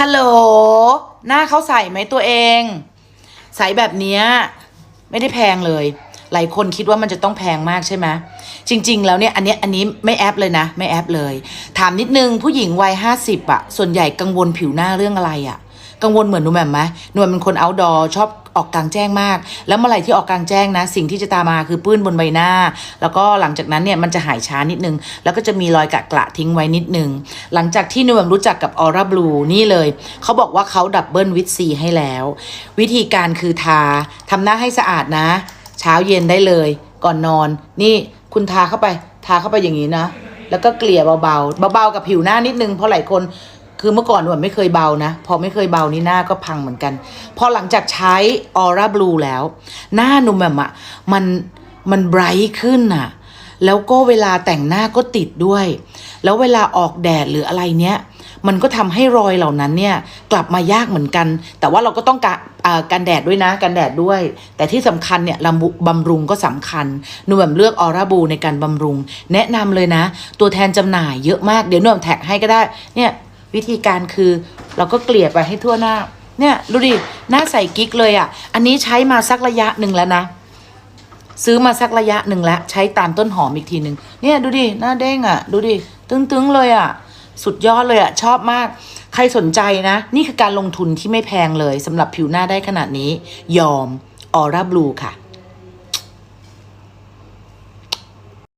ฮัลโหล หน้าเขาใส่ไหมตัวเอง ใส่แบบเนี้ยไม่ได้แพงเลย หลายคนคิดว่ามันจะต้องแพงมากใช่ไหมจริง ๆ แล้วเนี่ยอันนี้อันนี้ไม่แอปเลยนะ ไม่แอปเลย ถามนิดนึงผู้หญิงวัยห้าสิบอะส่วนใหญ่กังวลผิวหน้าเรื่องอะไรอะกังวลเหมือนหนูแหม่มไหมหนูแหม่มเป็นคนเอาดอชอบ ออกกลางแจ้งมาก แล้วเมื่อไหร่ที่ออกกลางแจ้งนะ สิ่งที่จะตามมาคือปื้นบนใบหน้า แล้วก็หลังจากนั้นเนี่ยมันจะหายช้านิดนึง แล้วก็จะมีรอยกะกระทิ้งไว้นิดนึง หลังจากที่นูแหม่มรู้จักกับออร่าบลูนี่เลย เขาบอกว่าเขาดับเบิลวิตซีให้แล้ว วิธีการคือทาทำหน้าให้สะอาดนะ เช้าเย็นได้เลย ก่อนนอน นี่คุณทาเข้าไป ทาเข้าไปอย่างนี้นะแล้วก็เกลี่ยเบาๆ เบาๆ กับผิวหน้านิดนึง เพราะหลายคน คือเมื่อก่อนหนูแบบไม่เคยเบานะ พอไม่เคยเบานี่หน้าก็พังเหมือนกัน พอหลังจากใช้ออร่าบลูแล้ว หน้าหนุ่มแบบอะมันมันไบรท์ขึ้นอะแล้วก็เวลาแต่งหน้าก็ติดด้วย แล้วเวลาออกแดดหรืออะไรเนี้ย มันก็ทำให้รอยเหล่านั้นเนี่ย กลับมายากเหมือนกัน แต่ว่าเราก็ต้องการกันแดดด้วยนะกันแดดด้วย แต่ที่สำคัญเนี่ยบำรุงก็สำคัญหนุ่มเลือกออร่าบูในการบำรุง แนะนำเลยนะ ตัวแทนจำหน่ายเยอะมากเดี๋ยวหนุ่มแท็กให้ก็ได้เนี่ย วิธีการคือ เราก็เกลี่ยไปให้ทั่วหน้า เนี่ยดูดิหน้าใสกิ๊กเลยอะ่ะ อันนี้ใช้มาสักระยะหนึ่งแล้วนะ ซื้อมาสักระยะหนึ่งแล้ว ใช้ตามต้นหอมอีกทีหนึ่งเนี่ยดูดิหน้าเด้งอะ่ะ ดูดิตึงๆเลยอะ่ะ สุดยอดเลยอะ่ะ ชอบมาก ใครสนใจนะ นี่คือการลงทุนที่ไม่แพงเลยสำหรับผิวหน้าได้ขนาดนี้ ยอมออร่าบลูค่ะ